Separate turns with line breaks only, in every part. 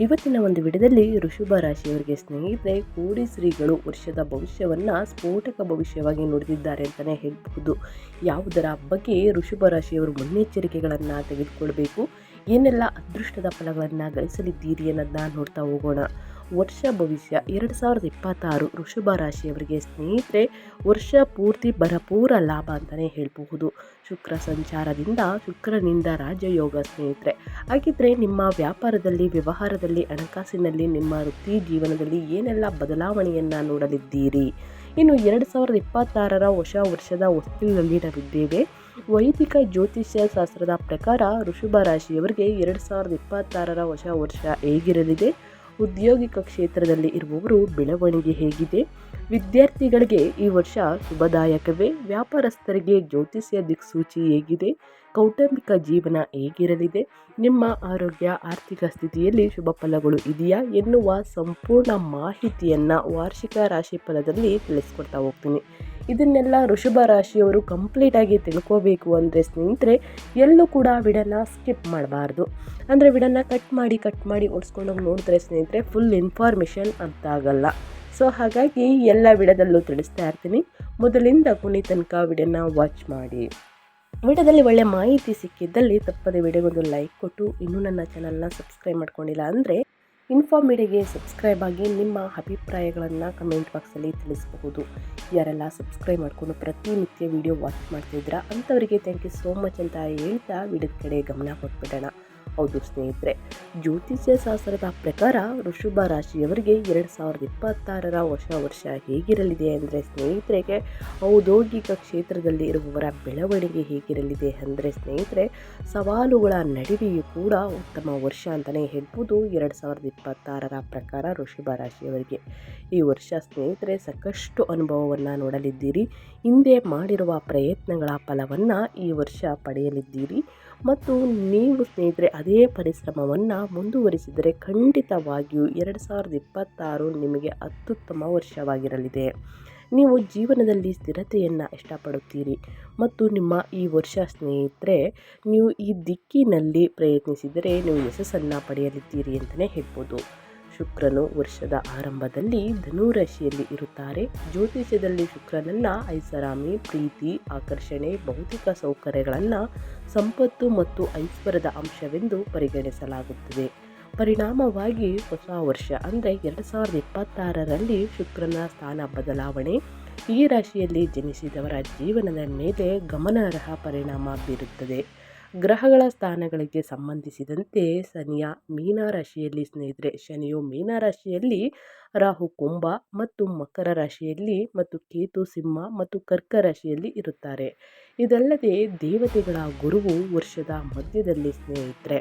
ಇವತ್ತಿನ ಒಂದು ವಿಡಿಯೋದಲ್ಲಿ ಋಷಭ ರಾಶಿಯವರಿಗೆ ಸ್ನೇಹಿತರೆ, ಕೋಡಿ ಶ್ರೀಗಳು ವರ್ಷದ ಭವಿಷ್ಯವನ್ನು ಸ್ಫೋಟಕ ಭವಿಷ್ಯವಾಗಿ ನುಡಿದಿದ್ದಾರೆ ಅಂತಲೇ ಹೇಳ್ಬಹುದು. ಯಾವುದರ ಬಗ್ಗೆ ಋಷಭ ರಾಶಿಯವರು ಮುನ್ನೆಚ್ಚರಿಕೆಗಳನ್ನು ತೆಗೆದುಕೊಳ್ಬೇಕು? ಏನೆಲ್ಲ ಅದೃಷ್ಟದ ಫಲಗಳನ್ನು ಗಳಿಸಲಿದ್ದೀರಿ ಅನ್ನೋದನ್ನ ನೋಡ್ತಾ ಹೋಗೋಣ. ವರ್ಷ ಭವಿಷ್ಯ. ಎರಡು ಸಾವಿರದ ಇಪ್ಪತ್ತಾರು ವೃಷಭ ರಾಶಿಯವರಿಗೆ ಸ್ನೇಹಿತರೆ, ವರ್ಷ ಪೂರ್ತಿ ಭರಪೂರ ಲಾಭ ಅಂತಲೇ ಹೇಳಬಹುದು. ಶುಕ್ರ ಸಂಚಾರದಿಂದ ಶುಕ್ರನಿಂದ ರಾಜಯೋಗ ಸ್ನೇಹಿತರೆ. ಹಾಗಿದ್ರೆ ನಿಮ್ಮ ವ್ಯಾಪಾರದಲ್ಲಿ, ವ್ಯವಹಾರದಲ್ಲಿ, ಹಣಕಾಸಿನಲ್ಲಿ, ನಿಮ್ಮ ವೃತ್ತಿ ಜೀವನದಲ್ಲಿ ಏನೆಲ್ಲ ಬದಲಾವಣೆಯನ್ನು ನೋಡಲಿದ್ದೀರಿ? ಇನ್ನು ಎರಡು ಸಾವಿರದ ಇಪ್ಪತ್ತಾರರ ಹೊಸ ವರ್ಷದ ಹೊಸ್ತಿಲಿನಲ್ಲಿ ನಾವಿದ್ದೇವೆ. ವೈದಿಕ ಜ್ಯೋತಿಷ್ಯ ಶಾಸ್ತ್ರದ ಪ್ರಕಾರ ಋಷಭ ರಾಶಿಯವರಿಗೆ ಎರಡು ಸಾವಿರದ ಇಪ್ಪತ್ತಾರರ ಹೊಸ ವರ್ಷ ಹೇಗಿರಲಿದೆ? ಉದ್ಯೋಗಿಕ ಕ್ಷೇತ್ರದಲ್ಲಿ ಇರುವವರು ಬೆಳವಣಿಗೆ ಹೇಗಿದೆ. ವಿದ್ಯಾರ್ಥಿಗಳಿಗೆ ಈ ವರ್ಷ ಶುಭದಾಯಕವೇ. ವ್ಯಾಪಾರಸ್ಥರಿಗೆ ಜ್ಯೋತಿಷ್ಯ ದಿಕ್ಸೂಚಿ ಹೇಗಿದೆ. ಕೌಟುಂಬಿಕ ಜೀವನ ಹೇಗಿರಲಿದೆ. ನಿಮ್ಮ ಆರೋಗ್ಯ, ಆರ್ಥಿಕ ಸ್ಥಿತಿಯಲ್ಲಿ ಶುಭ ಫಲಗಳು ಇದೆಯಾ ಎನ್ನುವ ಸಂಪೂರ್ಣ ಮಾಹಿತಿಯನ್ನು ವಾರ್ಷಿಕ ರಾಶಿ ಫಲದಲ್ಲಿ ತಿಳಿಸ್ಕೊಡ್ತಾ ಹೋಗ್ತೀನಿ. ಇದನ್ನೆಲ್ಲ ಋಷಭ ರಾಶಿಯವರು ಕಂಪ್ಲೀಟಾಗಿ ತಿಳ್ಕೋಬೇಕು ಅಂದರೆ ಸ್ನೇಹಿತರೆ, ಎಲ್ಲೂ ಕೂಡ ವಿಡನ್ನ ಸ್ಕಿಪ್ ಮಾಡಬಾರ್ದು. ಅಂದರೆ ವಿಡನ್ನ ಕಟ್ ಮಾಡಿ ಕಟ್ ಮಾಡಿ ಓಡಿಸ್ಕೊಂಡೋಗಿ ನೋಡಿದ್ರೆ ಸ್ನೇಹಿತರೆ ಫುಲ್ ಇನ್ಫಾರ್ಮೇಷನ್ ಅಂತ ಆಗಲ್ಲ. ಸೊ ಹಾಗಾಗಿ ಎಲ್ಲ ವಿಡದಲ್ಲೂ ತಿಳಿಸ್ತಾ ಇರ್ತೀನಿ. ಮೊದಲಿಂದ ಕೊನೆ ತನಕ ವಿಡಿಯೋನ ವಾಚ್ ಮಾಡಿ. ವಿಡಿಯೋದಲ್ಲಿ ಒಳ್ಳೆ ಮಾಹಿತಿ ಸಿಕ್ಕಿದ್ದಲ್ಲಿ ತಪ್ಪದೆ ವಿಡಿಯೋಗೊಂದು ಲೈಕ್ ಕೊಟ್ಟು, ಇನ್ನೂ ನನ್ನ ಚಾನಲ್ನ ಸಬ್ಸ್ಕ್ರೈಬ್ ಮಾಡ್ಕೊಂಡಿಲ್ಲ ಅಂದರೆ ಇನ್ಫಾರ್ಮ್ ಮೀಡಿಯಾಗೆ ಸಬ್ಸ್ಕ್ರೈಬ್ ಆಗಿ ನಿಮ್ಮ ಅಭಿಪ್ರಾಯಗಳನ್ನು ಕಮೆಂಟ್ ಬಾಕ್ಸಲ್ಲಿ ತಿಳಿಸಬಹುದು. ಯಾರೆಲ್ಲ ಸಬ್ಸ್ಕ್ರೈಬ್ ಮಾಡಿಕೊಂಡು ಪ್ರತಿನಿತ್ಯ ವಿಡಿಯೋ ವಾಚ್ ಮಾಡ್ತಿದ್ದೀರಾ ಅಂಥವರಿಗೆ ಥ್ಯಾಂಕ್ ಯು ಸೋ ಮಚ್ ಅಂತ ಹೇಳ್ತಾ ವಿಡಿಯೋದ ಕಡೆ ಗಮನ ಕೊಟ್ಬಿಡೋಣ. ಹೌದು ಸ್ನೇಹಿತರೆ. ಜ್ಯೋತಿಷ್ಯ ಶಾಸ್ತ್ರದ ಪ್ರಕಾರ ಋಷಭ ರಾಶಿಯವರಿಗೆ ಎರಡು ಸಾವಿರದ ಇಪ್ಪತ್ತಾರರ ಹೊಸ ವರ್ಷ ಹೇಗಿರಲಿದೆ ಅಂದರೆ ಸ್ನೇಹಿತರಿಗೆ, ಔದ್ಯೋಗಿಕ ಕ್ಷೇತ್ರದಲ್ಲಿ ಇರುವವರ ಬೆಳವಣಿಗೆ ಹೇಗಿರಲಿದೆ ಅಂದರೆ ಸ್ನೇಹಿತರೆ, ಸವಾಲುಗಳ ನಡುವೆಯೂ ಕೂಡ ಉತ್ತಮ ವರ್ಷ ಅಂತಲೇ ಹೇಳ್ಬೋದು ಎರಡು ಸಾವಿರದ ಇಪ್ಪತ್ತಾರರ ಪ್ರಕಾರ ಋಷಭ ರಾಶಿಯವರಿಗೆ. ಈ ವರ್ಷ ಸ್ನೇಹಿತರೆ ಸಾಕಷ್ಟು ಅನುಭವವನ್ನು ನೋಡಲಿದ್ದೀರಿ. ಹಿಂದೆ ಮಾಡಿರುವ ಪ್ರಯತ್ನಗಳ ಫಲವನ್ನು ಈ ವರ್ಷ ಪಡೆಯಲಿದ್ದೀರಿ. ಮತ್ತು ನೀವು ಸ್ನೇಹಿತರೆ, ಅದೇ ಪರಿಶ್ರಮವನ್ನು ಮುಂದುವರಿಸಿದರೆ ಖಂಡಿತವಾಗಿಯೂ ಎರಡು ಸಾವಿರದ ಇಪ್ಪತ್ತಾರು ನಿಮಗೆ ಅತ್ಯುತ್ತಮ ವರ್ಷವಾಗಿರಲಿದೆ. ನೀವು ಜೀವನದಲ್ಲಿ ಸ್ಥಿರತೆಯನ್ನು ಇಷ್ಟಪಡುತ್ತೀರಿ. ಮತ್ತು ನಿಮ್ಮ ಈ ವರ್ಷ ಸ್ನೇಹಿತರೆ, ನೀವು ಈ ದಿಕ್ಕಿನಲ್ಲಿ ಪ್ರಯತ್ನಿಸಿದರೆ ನೀವು ಯಶಸ್ಸನ್ನು ಪಡೆಯಲಿದ್ದೀರಿ ಅಂತಲೇ ಹೇಳ್ಬೋದು. ಶುಕ್ರನು ವರ್ಷದ ಆರಂಭದಲ್ಲಿ ಧನುರಾಶಿಯಲ್ಲಿ ಇರುತ್ತಾರೆ. ಜ್ಯೋತಿಷ್ಯದಲ್ಲಿ ಶುಕ್ರನನ್ನ ಐಷಾರಾಮಿ, ಪ್ರೀತಿ, ಆಕರ್ಷಣೆ, ಭೌತಿಕ ಸೌಕರ್ಯಗಳನ್ನು ಸಂಪತ್ತು ಮತ್ತು ಐಶ್ವರ್ಯದ ಅಂಶವೆಂದು ಪರಿಗಣಿಸಲಾಗುತ್ತದೆ. ಪರಿಣಾಮವಾಗಿ ಹೊಸ ವರ್ಷ ಅಂದರೆ ಎರಡು ಸಾವಿರದ ಇಪ್ಪತ್ತಾರರಲ್ಲಿ ಶುಕ್ರನ ಸ್ಥಾನ ಬದಲಾವಣೆ. ಈ ರಾಶಿಯಲ್ಲಿ ಜನಿಸಿದವರ ಜೀವನದ ಮೇಲೆ ಗಮನಾರ್ಹ ಪರಿಣಾಮ ಬೀರುತ್ತದೆ. ಗ್ರಹಗಳ ಸ್ಥಾನಗಳಿಗೆ ಸಂಬಂಧಿಸಿದಂತೆ ಶನಿಯ ಮೀನರಾಶಿಯಲ್ಲಿ ಸ್ನೇಹಿತರೆ, ಶನಿಯು ಮೀನರಾಶಿಯಲ್ಲಿ ರಾಹು ಕುಂಭ ಮತ್ತು ಮಕರ ರಾಶಿಯಲ್ಲಿ ಮತ್ತು ಕೇತು ಸಿಂಹ ಮತ್ತು ಕರ್ಕ ರಾಶಿಯಲ್ಲಿ ಇರುತ್ತಾರೆ. ಇದಲ್ಲದೆ ದೇವತೆಗಳ ಗುರುವು ವರ್ಷದ ಮಧ್ಯದಲ್ಲಿ ಸ್ನೇಹಿತರೆ.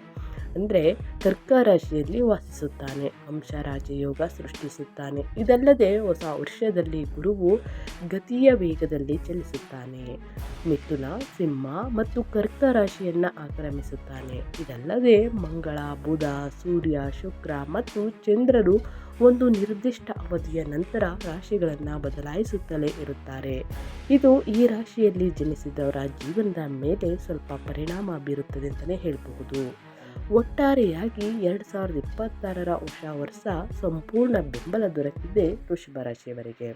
ಅಂದರೆ ಕರ್ಕ ರಾಶಿಯಲ್ಲಿ ವಾಸಿಸುತ್ತಾನೆ ಅಂಶ ರಾಜಯೋಗ ಸೃಷ್ಟಿಸುತ್ತಾನೆ. ಇದಲ್ಲದೆ ಹೊಸ ವರ್ಷದಲ್ಲಿ ಗುರುವು ಗತಿಯ ವೇಗದಲ್ಲಿ ಚಲಿಸುತ್ತಾನೆ. ಮಿಥುನ, ಸಿಂಹ ಮತ್ತು ಕರ್ಕ ರಾಶಿಯನ್ನು ಆಕ್ರಮಿಸುತ್ತಾನೆ. ಇದಲ್ಲದೆ ಮಂಗಳ, ಬುಧ, ಸೂರ್ಯ, ಶುಕ್ರ ಮತ್ತು ಚಂದ್ರರು ಒಂದು ನಿರ್ದಿಷ್ಟ ಅವಧಿಯ ನಂತರ ರಾಶಿಗಳನ್ನು ಬದಲಾಯಿಸುತ್ತಲೇ ಇರುತ್ತಾರೆ. ಇದು ಈ ರಾಶಿಯಲ್ಲಿ ಜನಿಸಿದವರ ಜೀವನದ ಮೇಲೆ ಸ್ವಲ್ಪ ಪರಿಣಾಮ ಬೀರುತ್ತದೆ ಅಂತಲೇ ಹೇಳಬಹುದು. ಒಟ್ಟಾರೆಯಾಗಿ ಎರಡು ಸಾವಿರದ ಇಪ್ಪತ್ತಾರರ ಹೊಸ ವರ್ಷ ಸಂಪೂರ್ಣ ಬೆಂಬಲ ದೊರಕಿದೆ ವೃಷಭ ರಾಶಿಯವರಿಗೆ.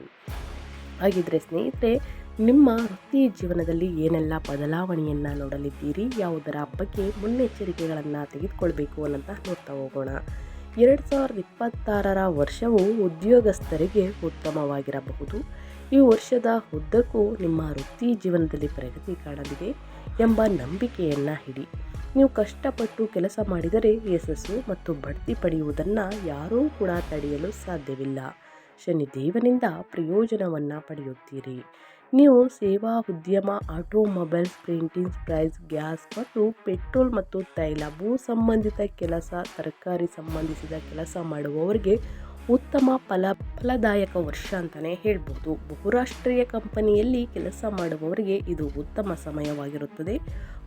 ಹಾಗಿದ್ರೆ ಸ್ನೇಹಿತರೆ, ನಿಮ್ಮ ವೃತ್ತಿ ಜೀವನದಲ್ಲಿ ಏನೆಲ್ಲ ಬದಲಾವಣೆಯನ್ನು ನೋಡಲಿದ್ದೀರಿ? ಯಾವುದರ ಬಗ್ಗೆ ಮುನ್ನೆಚ್ಚರಿಕೆಗಳನ್ನು ತೆಗೆದುಕೊಳ್ಬೇಕು ಅನ್ನೋಂತ ನೋಡ್ತಾ ಹೋಗೋಣ. ಎರಡು ಸಾವಿರದ ಇಪ್ಪತ್ತಾರರ ವರ್ಷವು ಉದ್ಯೋಗಸ್ಥರಿಗೆ ಉತ್ತಮವಾಗಿರಬಹುದು. ಈ ವರ್ಷದ ಉದ್ದಕ್ಕೂ ನಿಮ್ಮ ವೃತ್ತಿ ಜೀವನದಲ್ಲಿ ಪ್ರಗತಿ ಕಾಣಲಿದೆ ಎಂಬ ನಂಬಿಕೆಯನ್ನು ಹಿಡಿ ನೀವು ಕಷ್ಟಪಟ್ಟು ಕೆಲಸ ಮಾಡಿದರೆ ಯಶಸ್ಸು ಮತ್ತು ಬಡ್ತಿ ಪಡೆಯುವುದನ್ನು ಯಾರೂ ಕೂಡ ತಡೆಯಲು ಸಾಧ್ಯವಿಲ್ಲ. ಶನಿದೇವನಿಂದ ಪ್ರಯೋಜನವನ್ನು ಪಡೆಯುತ್ತೀರಿ. ನೀವು ಸೇವಾ, ಉದ್ಯಮ, ಆಟೋಮೊಬೈಲ್ಸ್ ಪ್ರಿಂಟಿಂಗ್ ಪ್ರೈಸ್ ಗ್ಯಾಸ್ ಮತ್ತು ಪೆಟ್ರೋಲ್ ಮತ್ತು ತೈಲ ಭೂ ಸಂಬಂಧಿತ ಕೆಲಸ, ತರಕಾರಿ ಸಂಬಂಧಿಸಿದ ಕೆಲಸ ಮಾಡುವವರಿಗೆ ಉತ್ತಮ ಫಲ, ಫಲದಾಯಕ ವರ್ಷ ಅಂತಲೇ ಹೇಳ್ಬೋದು. ಬಹುರಾಷ್ಟ್ರೀಯ ಕಂಪನಿಯಲ್ಲಿ ಕೆಲಸ ಮಾಡುವವರಿಗೆ ಇದು ಉತ್ತಮ ಸಮಯವಾಗಿರುತ್ತದೆ.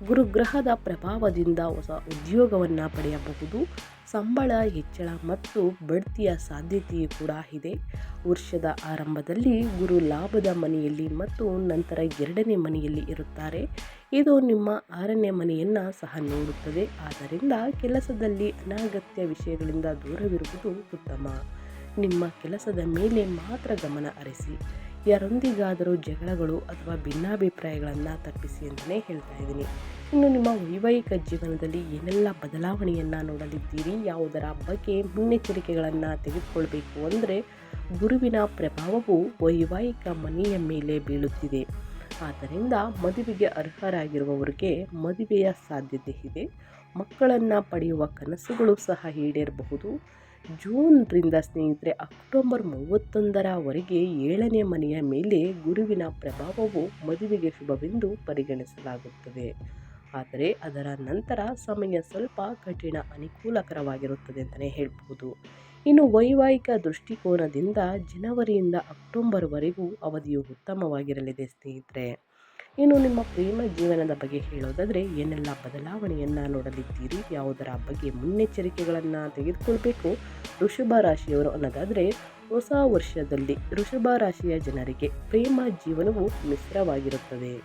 ಗುರುಗ್ರಹದ ಪ್ರಭಾವದಿಂದ ಹೊಸ ಉದ್ಯೋಗವನ್ನು ಪಡೆಯಬಹುದು. ಸಂಬಳ, ಹೆಚ್ಚಳ ಮತ್ತು ಬಡ್ತಿಯ ಸಾಧ್ಯತೆಯೂ ಕೂಡ ಇದೆ. ವರ್ಷದ ಆರಂಭದಲ್ಲಿ ಗುರು ಲಾಭದ ಮನೆಯಲ್ಲಿ ಮತ್ತು ನಂತರ ಎರಡನೇ ಮನೆಯಲ್ಲಿ ಇರುತ್ತಾರೆ. ಇದು ನಿಮ್ಮ ಆರನೇ ಮನೆಯನ್ನು ಸಹ ನೋಡುತ್ತದೆ. ಆದ್ದರಿಂದ ಕೆಲಸದಲ್ಲಿ ಅನಗತ್ಯ ವಿಷಯಗಳಿಂದ ದೂರವಿರುವುದು ಉತ್ತಮ. ನಿಮ್ಮ ಕೆಲಸದ ಮೇಲೆ ಮಾತ್ರ ಗಮನ ಹರಿಸಿ. ಯಾರೊಂದಿಗಾದರೂ ಜಗಳಗಳು ಅಥವಾ ಭಿನ್ನಾಭಿಪ್ರಾಯಗಳನ್ನು ತಪ್ಪಿಸಿ ಅಂತಲೇ ಹೇಳ್ತಾ ಇದ್ದೀನಿ. ಇನ್ನು ನಿಮ್ಮ ವೈವಾಹಿಕ ಜೀವನದಲ್ಲಿ ಏನೆಲ್ಲ ಬದಲಾವಣೆಯನ್ನು ನೋಡಲಿದ್ದೀರಿ? ಯಾವುದರ ಬಗ್ಗೆ ಮುನ್ನೆಚ್ಚರಿಕೆಗಳನ್ನು ತೆಗೆದುಕೊಳ್ಬೇಕು ಅಂದರೆ ಗುರುವಿನ ಪ್ರಭಾವವು ವೈವಾಹಿಕ ಮನೆಯ ಮೇಲೆ ಬೀಳುತ್ತಿದೆ. ಆದ್ದರಿಂದ ಮದುವೆಗೆ ಅರ್ಹರಾಗಿರುವವರಿಗೆ ಮದುವೆಯ ಸಾಧ್ಯತೆ ಇದೆ. ಮಕ್ಕಳನ್ನು ಪಡೆಯುವ ಕನಸುಗಳು ಸಹ ಈಡೇರಬಹುದು. ಜೂನ್ರಿಂದ ಸ್ನೇಹಿತರೆ, ಅಕ್ಟೋಬರ್ ಮೂವತ್ತೊಂದರವರೆಗೆ ಏಳನೇ ಮನೆಯ ಮೇಲೆ ಗುರುವಿನ ಪ್ರಭಾವವು ಮದುವೆಗೆ ಶುಭವೆಂದು ಪರಿಗಣಿಸಲಾಗುತ್ತದೆ. ಆದರೆ ಅದರ ನಂತರ ಸಮಯ ಸ್ವಲ್ಪ ಕಠಿಣ, ಅನುಕೂಲಕರವಾಗಿರುತ್ತದೆ ಅಂತಲೇ ಹೇಳ್ಬೋದು ಇನ್ನು ವೈವಾಹಿಕ ದೃಷ್ಟಿಕೋನದಿಂದ ಜನವರಿಯಿಂದ ಅಕ್ಟೋಬರ್ವರೆಗೂ ಅವಧಿಯು ಉತ್ತಮವಾಗಿರಲಿದೆ, ಸ್ನೇಹಿತರೆ. ಇನ್ನು ನಿಮ್ಮ ಪ್ರೇಮ ಜೀವನದ ಬಗ್ಗೆ ಹೇಳೋದಾದರೆ, ಏನೆಲ್ಲ ಬದಲಾವಣೆಯನ್ನು ನೋಡಲಿದ್ದೀರಿ, ಯಾವುದರ ಬಗ್ಗೆ ಮುನ್ನೆಚ್ಚರಿಕೆಗಳನ್ನು ತೆಗೆದುಕೊಳ್ಬೇಕು, ವೃಷಭ ರಾಶಿಯವರು ಅನ್ನೋದಾದರೆ, ಹೊಸ ವರ್ಷದಲ್ಲಿ ವೃಷಭ ರಾಶಿಯ ಜನರಿಗೆ ಪ್ರೇಮ ಜೀವನವು ಮಿಶ್ರವಾಗಿರುತ್ತದೆ.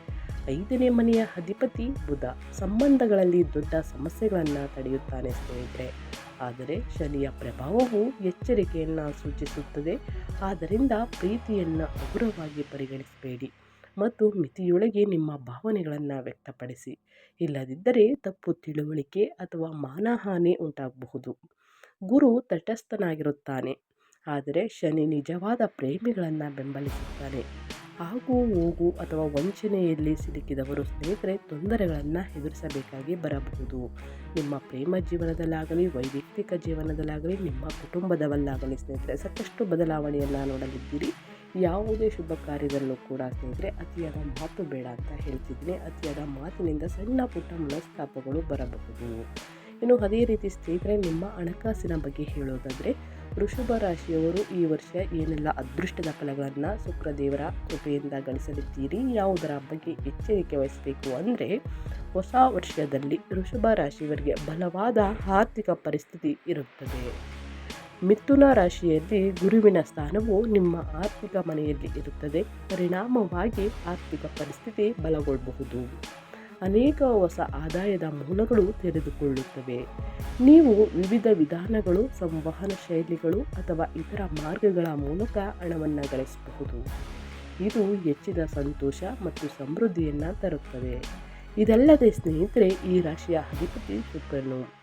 ಐದನೇ ಮನೆಯ ಅಧಿಪತಿ ಬುಧ, ಸಂಬಂಧಗಳಲ್ಲಿ ದೊಡ್ಡ ಸಮಸ್ಯೆಗಳನ್ನು ತಡೆಯುತ್ತಾನೆ, ಸ್ನೇಹಿತರೆ. ಆದರೆ ಶನಿಯ ಪ್ರಭಾವವು ಎಚ್ಚರಿಕೆಯನ್ನು ಸೂಚಿಸುತ್ತದೆ. ಆದ್ದರಿಂದ ಪ್ರೀತಿಯನ್ನು ಹಗುರವಾಗಿ ಪರಿಗಣಿಸಬೇಡಿ ಮತ್ತು ಮಿತಿಯೊಳಗೆ ನಿಮ್ಮ ಭಾವನೆಗಳನ್ನು ವ್ಯಕ್ತಪಡಿಸಿ. ಇಲ್ಲದಿದ್ದರೆ ತಪ್ಪು ತಿಳುವಳಿಕೆ ಅಥವಾ ಮಾನಹಾನಿ ಉಂಟಾಗಬಹುದು. ಗುರು ತಟಸ್ಥನಾಗಿರುತ್ತಾನೆ, ಆದರೆ ಶನಿ ನಿಜವಾದ ಪ್ರೇಮಿಗಳನ್ನು ಬೆಂಬಲಿಸುತ್ತಾನೆ. ಆಗು ಹೋಗು ಅಥವಾ ವಂಚನೆಯಲ್ಲಿ ಸಿಲುಕಿದವರು ಸ್ನೇಹಿತರೆ ತೊಂದರೆಗಳನ್ನು ಎದುರಿಸಬೇಕಾಗಿ ಬರಬಹುದು. ನಿಮ್ಮ ಪ್ರೇಮ ಜೀವನದಲ್ಲಾಗಲಿ, ವೈಯಕ್ತಿಕ ಜೀವನದಲ್ಲಾಗಲಿ, ನಿಮ್ಮ ಕುಟುಂಬದವಲ್ಲಾಗಲಿ ಸ್ನೇಹಿತರೆ ಸಾಕಷ್ಟು ಬದಲಾವಣೆಯನ್ನು ನೋಡಲಿದ್ದೀರಿ. ಯಾವುದೇ ಶುಭ ಕಾರ್ಯದಲ್ಲೂ ಕೂಡ ಸ್ನೇಹಿತರೆ ಅತಿಯಾದ ಮಾತು ಬೇಡ ಅಂತ ಹೇಳ್ತಿದ್ದೀನಿ. ಅತಿಯಾದ ಮಾತಿನಿಂದ ಸಣ್ಣ ಪುಟ್ಟ ಮನಸ್ತಾಪಗಳು ಬರಬಹುದು. ಇನ್ನು ಅದೇ ರೀತಿ ಸ್ನೇಹಿತರೆ ನಿಮ್ಮ ಹಣಕಾಸಿನ ಬಗ್ಗೆ ಹೇಳೋದಾದರೆ ವೃಷಭ ರಾಶಿಯವರು ಈ ವರ್ಷ ಏನೆಲ್ಲ ಅದೃಷ್ಟದ ಫಲಗಳನ್ನು ಶುಕ್ರದೇವರ ಕೃಪೆಯಿಂದ ಗಳಿಸಲಿದ್ದೀರಿ, ಯಾವುದರ ಬಗ್ಗೆ ಎಚ್ಚರಿಕೆ ವಹಿಸಬೇಕು ಅಂದರೆ ಹೊಸ ವರ್ಷದಲ್ಲಿ ವೃಷಭ ರಾಶಿಯವರಿಗೆ ಬಲವಾದ ಆರ್ಥಿಕ ಪರಿಸ್ಥಿತಿ ಇರುತ್ತದೆ. ಮಿಥುನ ರಾಶಿಯಲ್ಲಿ ಗುರುವಿನ ಸ್ಥಾನವು ನಿಮ್ಮ ಆರ್ಥಿಕ ಮನೆಯಲ್ಲಿ ಇರುತ್ತದೆ. ಪರಿಣಾಮವಾಗಿ ಆರ್ಥಿಕ ಪರಿಸ್ಥಿತಿ ಬಲಗೊಳ್ಳಬಹುದು ಅನೇಕ ಹೊಸ ಆದಾಯದ ಮೂಲಗಳು ತೆರೆದುಕೊಳ್ಳುತ್ತವೆ. ನೀವು ವಿವಿಧ ವಿಧಾನಗಳು, ಸಂವಹನ ಶೈಲಿಗಳು ಅಥವಾ ಇತರ ಮಾರ್ಗಗಳ ಮೂಲಕ ಹಣವನ್ನು ಗಳಿಸಬಹುದು. ಇದು ಹೆಚ್ಚಿದ ಸಂತೋಷ ಮತ್ತು ಸಮೃದ್ಧಿಯನ್ನು ತರುತ್ತದೆ. ಇದಲ್ಲದೆ ಸ್ನೇಹಿತರೆ, ಈ ರಾಶಿಯ ಅಧಿಪತಿ ಶುಕ್ರನು.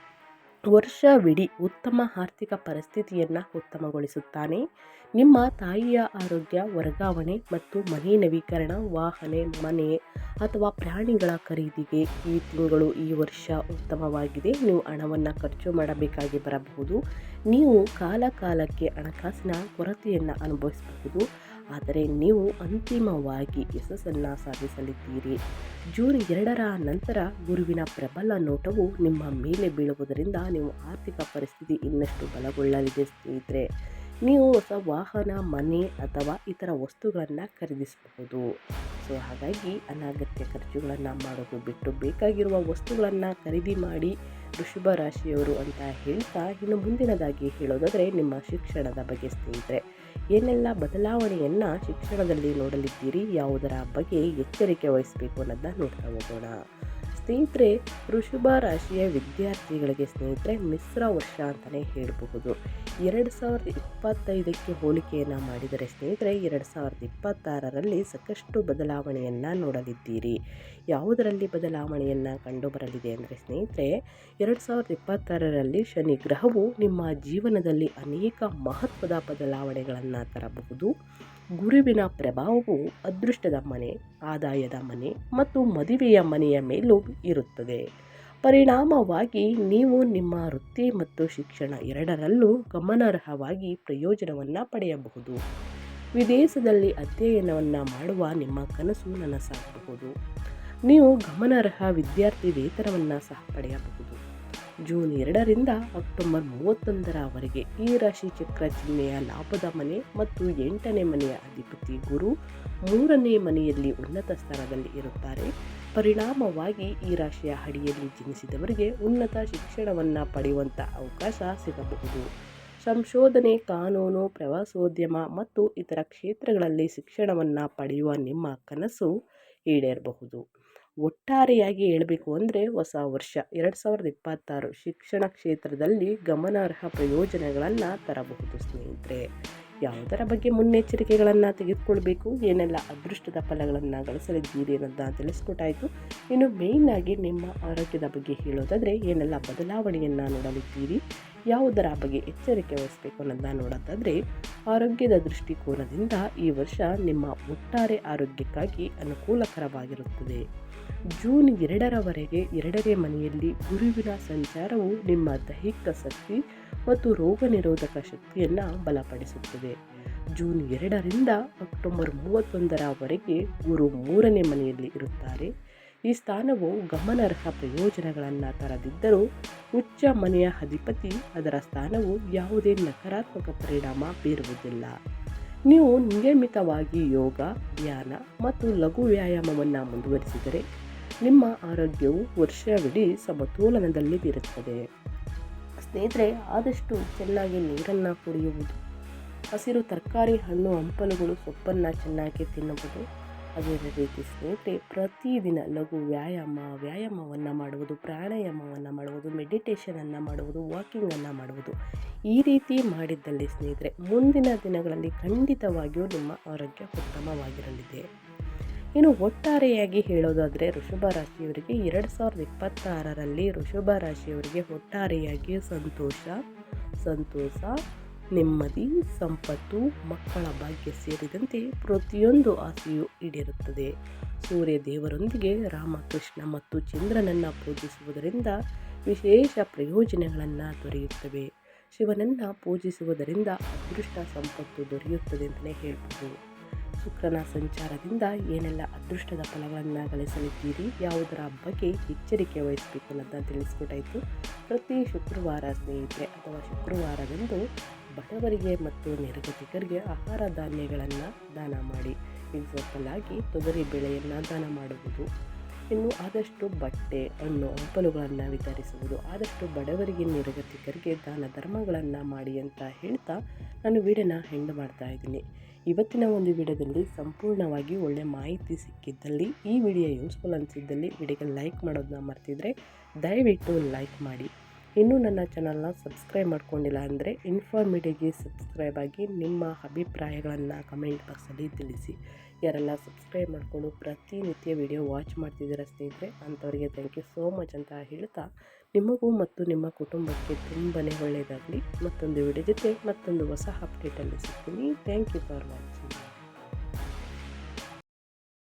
ವರ್ಷವಿಡೀ ಉತ್ತಮ ಆರ್ಥಿಕ ಪರಿಸ್ಥಿತಿಯನ್ನು ಉತ್ತಮಗೊಳಿಸುತ್ತಾನೆ. ನಿಮ್ಮ ತಾಯಿಯ ಆರೋಗ್ಯ, ವರ್ಗಾವಣೆ ಮತ್ತು ಮನೆ ನವೀಕರಣ, ವಾಹನ, ಮನೆ ಅಥವಾ ಪ್ರಾಣಿಗಳ ಖರೀದಿಗೆ ಈ ತಿಂಗಳು ಈ ವರ್ಷ ಉತ್ತಮವಾಗಿದೆ. ನೀವು ಹಣವನ್ನು ಖರ್ಚು ಮಾಡಬೇಕಾಗಿ ಬರಬಹುದು. ನೀವು ಕಾಲ ಕಾಲಕ್ಕೆ ಹಣಕಾಸಿನ ಕೊರತೆಯನ್ನು ಅನುಭವಿಸಬಹುದು. ಆದರೆ ನೀವು ಅಂತಿಮವಾಗಿ ಯಶಸ್ಸನ್ನು ಸಾಧಿಸಲಿದ್ದೀರಿ. ಜೂನ್ ಎರಡರ ನಂತರ ಗುರುವಿನ ಪ್ರಬಲ ನೋಟವು ನಿಮ್ಮ ಮೇಲೆ ಬೀಳುವುದರಿಂದ ನೀವು ಆರ್ಥಿಕ ಪರಿಸ್ಥಿತಿ ಇನ್ನಷ್ಟು ಬಲಗೊಳ್ಳಲಿದೆ ಸ್ನೇಹಿತರೆ. ನೀವು ಹೊಸ ವಾಹನ, ಮನೆ ಅಥವಾ ಇತರ ವಸ್ತುಗಳನ್ನು ಖರೀದಿಸಬಹುದು. ಸೊ, ಹಾಗಾಗಿ ಅನಗತ್ಯ ಖರ್ಚುಗಳನ್ನು ಮಾಡೋದು ಬಿಟ್ಟು ಬೇಕಾಗಿರುವ ವಸ್ತುಗಳನ್ನು ಖರೀದಿ ಮಾಡಿ ವೃಷಭ ರಾಶಿಯವರು ಅಂತ ಹೇಳ್ತಾ ಇನ್ನು ಮುಂದಿನದಾಗಿ ಹೇಳೋದಾದರೆ ನಿಮ್ಮ ಶಿಕ್ಷಣದ ಬಗ್ಗೆ ಸ್ನೇಹಿತರೆ. ಏನೆಲ್ಲ ಬದಲಾವಣೆಯನ್ನು ಶಿಕ್ಷಣದಲ್ಲಿ ನೋಡಲಿದ್ದೀರಿ? ಯಾವುದರ ಬಗ್ಗೆ ಎಚ್ಚರಿಕೆ ವಹಿಸಬೇಕು ಅನ್ನೋದನ್ನ ನೋಡ್ತಾ ಹೋಗೋಣ. ಸ್ನೇಹಿತರೆ, ವೃಷಭ ರಾಶಿಯ ವಿದ್ಯಾರ್ಥಿಗಳಿಗೆ ಸ್ನೇಹಿತರೆ, ಮಿಶ್ರ ವರ್ಷ ಅಂತಲೇ ಹೇಳಬಹುದು. ಎರಡು ಸಾವಿರದ ಇಪ್ಪತ್ತೈದಕ್ಕೆ ಹೋಲಿಕೆಯನ್ನು ಮಾಡಿದರೆ ಸ್ನೇಹಿತರೆ, ಎರಡು ಸಾವಿರದ ಇಪ್ಪತ್ತಾರರಲ್ಲಿ ಸಾಕಷ್ಟು ಬದಲಾವಣೆಯನ್ನು ನೋಡಲಿದ್ದೀರಿ. ಯಾವುದರಲ್ಲಿ ಬದಲಾವಣೆಯನ್ನು ಕಂಡುಬರಲಿದೆ ಅಂದರೆ ಸ್ನೇಹಿತರೆ, ಎರಡು ಸಾವಿರದ ಇಪ್ಪತ್ತಾರರಲ್ಲಿ ಶನಿ ಗ್ರಹವು ನಿಮ್ಮ ಜೀವನದಲ್ಲಿ ಅನೇಕ ಮಹತ್ವದ ಬದಲಾವಣೆಗಳನ್ನು ತರಬಹುದು. ಗುರುವಿನ ಪ್ರಭಾವವು ಅದೃಷ್ಟದ ಮನೆ, ಆದಾಯದ ಮನೆ ಮತ್ತು ಮದುವೆಯ ಮನೆಯ ಮೇಲೂ ಇರುತ್ತದೆ. ಪರಿಣಾಮವಾಗಿ ನೀವು ನಿಮ್ಮ ವೃತ್ತಿ ಮತ್ತು ಶಿಕ್ಷಣ ಎರಡರಲ್ಲೂ ಗಮನಾರ್ಹವಾಗಿ ಪ್ರಯೋಜನವನ್ನು ಪಡೆಯಬಹುದು. ವಿದೇಶದಲ್ಲಿ ಅಧ್ಯಯನವನ್ನು ಮಾಡುವ ನಿಮ್ಮ ಕನಸು ನನಸಾಗಬಹುದು. ನೀವು ಗಮನಾರ್ಹ ವಿದ್ಯಾರ್ಥಿ ವೇತನವನ್ನು ಸಹ ಪಡೆಯಬಹುದು. ಜೂನ್ ಎರಡರಿಂದ ಅಕ್ಟೋಬರ್ ಮೂವತ್ತೊಂದರವರೆಗೆ ಈ ರಾಶಿ ಚಕ್ರ ಚಿಹ್ನೆಯ ಲಾಭದ ಮನೆ ಮತ್ತು ಎಂಟನೇ ಮನೆಯ ಅಧಿಪತಿ ಗುರು ಮೂರನೇ ಮನೆಯಲ್ಲಿ ಉನ್ನತ ಸ್ಥಾನದಲ್ಲಿ ಇರುತ್ತಾರೆ. ಪರಿಣಾಮವಾಗಿ ಈ ರಾಶಿಯ ಅಡಿಯಲ್ಲಿ ಜನಿಸಿದವರಿಗೆ ಉನ್ನತ ಶಿಕ್ಷಣವನ್ನು ಪಡೆಯುವಂಥ ಅವಕಾಶ ಸಿಗಬಹುದು. ಸಂಶೋಧನೆ, ಕಾನೂನು, ಪ್ರವಾಸೋದ್ಯಮ ಮತ್ತು ಇತರ ಕ್ಷೇತ್ರಗಳಲ್ಲಿ ಶಿಕ್ಷಣವನ್ನು ಪಡೆಯುವ ನಿಮ್ಮ ಕನಸು ಈಡೇರಬಹುದು. ಒಟ್ಟಾರೆಯಾಗಿ ಹೇಳಬೇಕು ಅಂದರೆ ಹೊಸ ವರ್ಷ. ಎರಡು ಸಾವಿರದ ಇಪ್ಪತ್ತಾರು ಶಿಕ್ಷಣ ಕ್ಷೇತ್ರದಲ್ಲಿ ಗಮನಾರ್ಹ ಪ್ರಯೋಜನಗಳನ್ನು ತರಬಹುದು ಸ್ನೇಹಿತರೆ. ಯಾವುದರ ಬಗ್ಗೆ ಮುನ್ನೆಚ್ಚರಿಕೆಗಳನ್ನು ತೆಗೆದುಕೊಳ್ಬೇಕು? ಏನೆಲ್ಲ ಅದೃಷ್ಟದ ಫಲಗಳನ್ನು ಗಳಿಸಲಿದ್ದೀರಿ ಅನ್ನೋದನ್ನ ತಿಳಿಸ್ಕೊಟ್ಟಾಯಿತು. ಇನ್ನು ಮೇಯ್ನಾಗಿ ನಿಮ್ಮ ಆರೋಗ್ಯದ ಬಗ್ಗೆ ಹೇಳೋದಾದರೆ ಏನೆಲ್ಲ ಬದಲಾವಣೆಯನ್ನು ನೋಡಲಿದ್ದೀರಿ? ಯಾವುದರ ಬಗ್ಗೆ ಎಚ್ಚರಿಕೆ ವಹಿಸಬೇಕು ಅನ್ನೋದನ್ನ ನೋಡೋದಾದರೆ ಆರೋಗ್ಯದ ದೃಷ್ಟಿಕೋನದಿಂದ ಈ ವರ್ಷ ನಿಮ್ಮ ಒಟ್ಟಾರೆ ಆರೋಗ್ಯಕ್ಕಾಗಿ ಅನುಕೂಲಕರವಾಗಿರುತ್ತದೆ. ಜೂನ್ ಎರಡರವರೆಗೆ ಎರಡನೇ ಮನೆಯಲ್ಲಿ ಗುರುವಿನ ಸಂಚಾರವು ನಿಮ್ಮ ದೈಹಿಕ ಶಕ್ತಿ ಮತ್ತು ರೋಗ ನಿರೋಧಕ ಶಕ್ತಿಯನ್ನು ಬಲಪಡಿಸುತ್ತದೆ. ಜೂನ್ ಎರಡರಿಂದ ಅಕ್ಟೋಬರ್ ಮೂವತ್ತೊಂದರವರೆಗೆ ಗುರು ಮೂರನೇ ಮನೆಯಲ್ಲಿ ಇರುತ್ತಾರೆ. ಈ ಸ್ಥಾನವು ಗಮನಾರ್ಹ ಪ್ರಯೋಜನಗಳನ್ನು ತರದಿದ್ದರೂ ಉಚ್ಚ ಮನೆಯ ಅಧಿಪತಿ ಅದರ ಸ್ಥಾನವು ಯಾವುದೇ ನಕಾರಾತ್ಮಕ ಪರಿಣಾಮ ಬೀರುವುದಿಲ್ಲ. ನೀವು ನಿಯಮಿತವಾಗಿ ಯೋಗ, ಧ್ಯಾನ ಮತ್ತು ಲಘು ವ್ಯಾಯಾಮವನ್ನು ಮುಂದುವರಿಸಿದರೆ ನಿಮ್ಮ ಆರೋಗ್ಯವು ವರ್ಷವಿಡೀ ಸಮತೋಲನದಲ್ಲಿ ಇರುತ್ತದೆ. ಸ್ನೇಹಿತರೆ, ಆದಷ್ಟು ಚೆನ್ನಾಗಿ ನೀರನ್ನು ಕುಡಿಯುವುದು, ಹಸಿರು ತರಕಾರಿ ಹಣ್ಣು, ಹಂಪಲುಗಳು, ಸೊಪ್ಪನ್ನು ಚೆನ್ನಾಗಿ ತಿನ್ನುವುದು ಅದೇ ರೀತಿ ಸ್ನೇಹಿತರೆ, ಪ್ರತಿದಿನ ಲಘು ವ್ಯಾಯಾಮ, ವ್ಯಾಯಾಮವನ್ನು ಮಾಡುವುದು, ಪ್ರಾಣಾಯಾಮವನ್ನು ಮಾಡುವುದು ಮೆಡಿಟೇಷನನ್ನು ಮಾಡುವುದು ವಾಕಿಂಗನ್ನು ಮಾಡುವುದು ಈ ರೀತಿ ಮಾಡಿದ್ದಲ್ಲಿ ಸ್ನೇಹಿತರೆ, ಮುಂದಿನ ದಿನಗಳಲ್ಲಿ ಖಂಡಿತವಾಗಿಯೂ ನಿಮ್ಮ ಆರೋಗ್ಯ ಉತ್ತಮವಾಗಿರಲಿದೆ. ಇನ್ನು ಒಟ್ಟಾರೆಯಾಗಿ ಹೇಳೋದಾದರೆ ಋಷಭ ರಾಶಿಯವರಿಗೆ ಎರಡು ಸಾವಿರದ ಇಪ್ಪತ್ತಾರರಲ್ಲಿ ಋಷಭ ರಾಶಿಯವರಿಗೆ ಒಟ್ಟಾರೆಯಾಗಿ ಸಂತೋಷ ಸಂತೋಷ ನೆಮ್ಮದಿ, ಸಂಪತ್ತು, ಮಕ್ಕಳ ಭಾಗ್ಯ ಸೇರಿದಂತೆ ಪ್ರತಿಯೊಂದು ಆಸೆಯೂ ಈಡೇರುತ್ತದೆ. ಸೂರ್ಯ ದೇವರೊಂದಿಗೆ ರಾಮಕೃಷ್ಣ ಮತ್ತು ಚಂದ್ರನನ್ನು ಪೂಜಿಸುವುದರಿಂದ ವಿಶೇಷ ಪ್ರಯೋಜನಗಳನ್ನು ದೊರೆಯುತ್ತವೆ. ಶಿವನನ್ನು ಪೂಜಿಸುವುದರಿಂದ ಅದೃಷ್ಟ ಸಂಪತ್ತು ದೊರೆಯುತ್ತದೆ ಅಂತಲೇ ಹೇಳ್ಬೋದು. ಶುಕ್ರನ ಸಂಚಾರದಿಂದ ಏನೆಲ್ಲ ಅದೃಷ್ಟದ ಫಲಗಳನ್ನು ಗಳಿಸಲಿದ್ದೀರಿ, ಯಾವುದರ ಬಗ್ಗೆ ಎಚ್ಚರಿಕೆ ವಹಿಸಬೇಕು ಅನ್ನೋದನ್ನ ತಿಳಿಸ್ಕೊಟ್ಟಾಯಿತು. ಪ್ರತಿ ಶುಕ್ರವಾರ ಸ್ನೇಹಿತರೆ, ಅಥವಾ ಶುಕ್ರವಾರದಂದು ಬಡವರಿಗೆ ಮತ್ತು ನಿರಗತಿಕರಿಗೆ ಆಹಾರ ಧಾನ್ಯಗಳನ್ನು ದಾನ ಮಾಡಿ. ಎಕ್ಸಾಂಪಲಾಗಿ ತೊಗರಿ ಬೆಳೆಯನ್ನು ದಾನ ಮಾಡುವುದು. ಇನ್ನು ಆದಷ್ಟು ಬಟ್ಟೆ, ಹಣ್ಣು, ಹಂಪಲುಗಳನ್ನು ವಿತರಿಸುವುದು. ಆದಷ್ಟು ಬಡವರಿಗೆ ನಿರಗತಿಕರಿಗೆ ದಾನ ಧರ್ಮಗಳನ್ನು ಮಾಡಿ ಅಂತ ಹೇಳ್ತಾ ನಾನು ವೀಡಿಯೋನ ಹೆಂಡ್ ಮಾಡ್ತಾ ಇದ್ದೀನಿ. ಇವತ್ತಿನ ಒಂದು ವಿಡಿಯೋದಲ್ಲಿ ಸಂಪೂರ್ಣವಾಗಿ ಒಳ್ಳೆ ಮಾಹಿತಿ ಸಿಕ್ಕಿದ್ದಲ್ಲಿ, ಈ ವಿಡಿಯೋ ಯೂಸ್ಫುಲ್ ಅನಿಸಿದ್ದಲ್ಲಿ, ವಿಡಿಯೋಗೆ ಲೈಕ್ ಮಾಡೋದನ್ನ ಮರ್ತಿದ್ರೆ ದಯವಿಟ್ಟು ಲೈಕ್ ಮಾಡಿ. ಇನ್ನೂ ನನ್ನ ಚಾನಲ್ನ ಸಬ್ಸ್ಕ್ರೈಬ್ ಮಾಡ್ಕೊಂಡಿಲ್ಲ ಅಂದರೆ ಇನ್ಫಾರ್ಮೇಟಿವ್ಗೆ ಸಬ್ಸ್ಕ್ರೈಬ್ ಆಗಿ ನಿಮ್ಮ ಅಭಿಪ್ರಾಯಗಳನ್ನು ಕಮೆಂಟ್ ಬಾಕ್ಸಲ್ಲಿ ತಿಳಿಸಿ. ಯಾರೆಲ್ಲ ಸಬ್ಸ್ಕ್ರೈಬ್ ಮಾಡಿಕೊಂಡು ಪ್ರತಿನಿತ್ಯ ವಿಡಿಯೋ ವಾಚ್ ಮಾಡ್ತಿದ್ದೀರ ಸ್ನೇಹಿತರೆ, ಅಂಥವರಿಗೆ ಥ್ಯಾಂಕ್ ಯು ಸೋ ಮಚ್ ಅಂತ ಹೇಳ್ತಾ ನಿಮಗೂ ಮತ್ತು ನಿಮ್ಮ ಕುಟುಂಬಕ್ಕೆ ತುಂಬಾ ಒಳ್ಳೆಯದಾಗಲಿ ಮತ್ತೊಂದು ವಿಡಿಯೋ ಜೊತೆ ಮತ್ತೊಂದು ಹೊಸ ಅಪ್ಡೇಟಲ್ಲಿ ಸಿಗ್ತೀನಿ. Thank you for watching